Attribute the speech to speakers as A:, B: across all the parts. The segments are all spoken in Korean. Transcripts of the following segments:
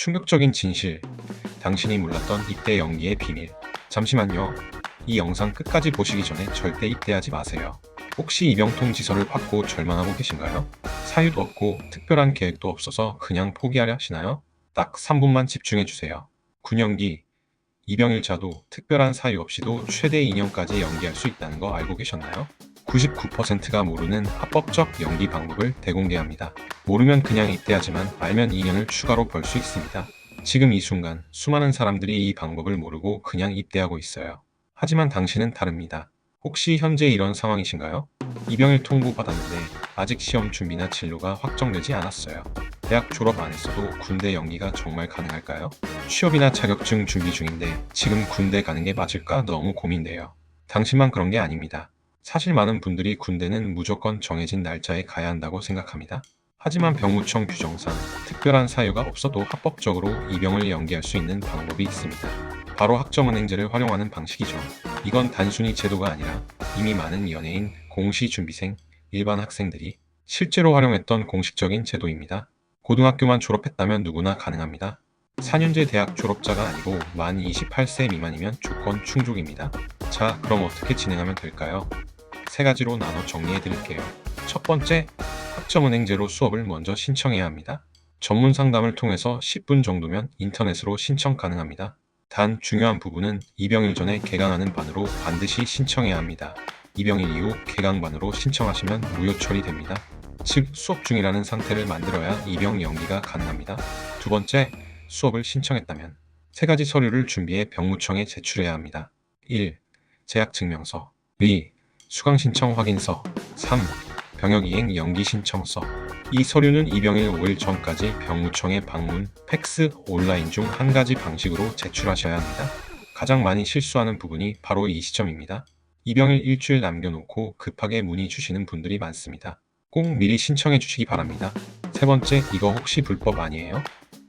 A: 충격적인 진실. 당신이 몰랐던 입대 연기의 비밀. 잠시만요. 이 영상 끝까지 보시기 전에 절대 입대하지 마세요. 혹시 이병통 지서를 받고 절망하고 계신가요? 사유도 없고 특별한 계획도 없어서 그냥 포기하려 하시나요? 딱 3분만 집중해 주세요. 군연기. 이병일자도 특별한 사유 없이도 최대 2년까지 연기할 수 있다는 거 알고 계셨나요? 99%가 모르는 합법적 연기 방법을 대공개합니다. 모르면 그냥 입대하지만 알면 2년을 추가로 벌 수 있습니다. 지금 이 순간 수많은 사람들이 이 방법을 모르고 그냥 입대하고 있어요. 하지만 당신은 다릅니다. 혹시 현재 이런 상황이신가요? 이병일 통보 받았는데 아직 시험 준비나 진로가 확정되지 않았어요. 대학 졸업 안 했어도 군대 연기가 정말 가능할까요? 취업이나 자격증 준비 중인데 지금 군대 가는 게 맞을까 너무 고민돼요. 당신만 그런 게 아닙니다. 사실 많은 분들이 군대는 무조건 정해진 날짜에 가야 한다고 생각합니다. 하지만 병무청 규정상 특별한 사유가 없어도 합법적으로 입영을 연기할 수 있는 방법이 있습니다. 바로 학점은행제를 활용하는 방식이죠. 이건 단순히 제도가 아니라 이미 많은 연예인, 공시 준비생, 일반 학생들이 실제로 활용했던 공식적인 제도입니다. 고등학교만 졸업했다면 누구나 가능합니다. 4년제 대학 졸업자가 아니고 만 28세 미만이면 조건 충족입니다. 자, 그럼 어떻게 진행하면 될까요? 세 가지로 나눠 정리해 드릴게요. 첫 번째, 학점은행제로 수업을 먼저 신청해야 합니다. 전문 상담을 통해서 10분 정도면 인터넷으로 신청 가능합니다. 단 중요한 부분은 입영일 전에 개강하는 반으로 반드시 신청해야 합니다. 입영일 이후 개강반으로 신청하시면 무효 처리됩니다. 즉 수업 중이라는 상태를 만들어야 입영 연기가 가능합니다. 두 번째, 수업을 신청했다면 세 가지 서류를 준비해 병무청에 제출해야 합니다. 1. 재학 증명서 2. 수강 신청 확인서 3. 병역이행 연기 신청서 이 서류는 입영일 5일 전까지 병무청에 방문, 팩스, 온라인 중 한 가지 방식으로 제출하셔야 합니다. 가장 많이 실수하는 부분이 바로 이 시점입니다. 입영일 일주일 남겨놓고 급하게 문의 주시는 분들이 많습니다. 꼭 미리 신청해 주시기 바랍니다. 세 번째, 이거 혹시 불법 아니에요?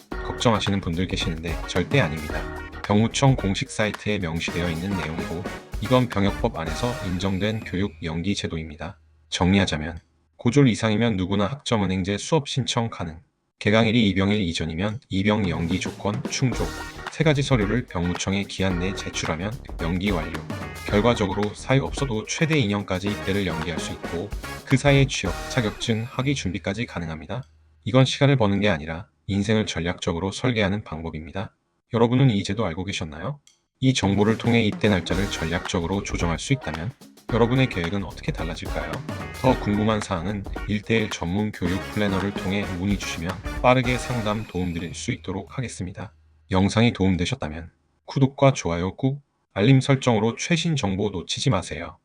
A: 걱정하시는 분들 계시는데 절대 아닙니다. 병무청 공식 사이트에 명시되어 있는 내용이고 이건 병역법 안에서 인정된 교육 연기 제도입니다. 정리하자면 고졸 이상이면 누구나 학점은행제 수업 신청 가능. 개강일이 입영일 이전이면 입영 연기 조건 충족. 세 가지 서류를 병무청에 기한 내에 제출하면 연기 완료. 결과적으로 사유 없어도 최대 2년까지 입대를 연기할 수 있고 그 사이에 취업, 자격증, 학위 준비까지 가능합니다. 이건 시간을 버는 게 아니라 인생을 전략적으로 설계하는 방법입니다. 여러분은 이 제도 알고 계셨나요? 이 정보를 통해 입대 날짜를 전략적으로 조정할 수 있다면 여러분의 계획은 어떻게 달라질까요? 더 궁금한 사항은 1대1 전문 교육 플래너를 통해 문의 주시면 빠르게 상담 도움드릴 수 있도록 하겠습니다. 영상이 도움되셨다면 구독과 좋아요 꾹 알림 설정으로 최신 정보 놓치지 마세요.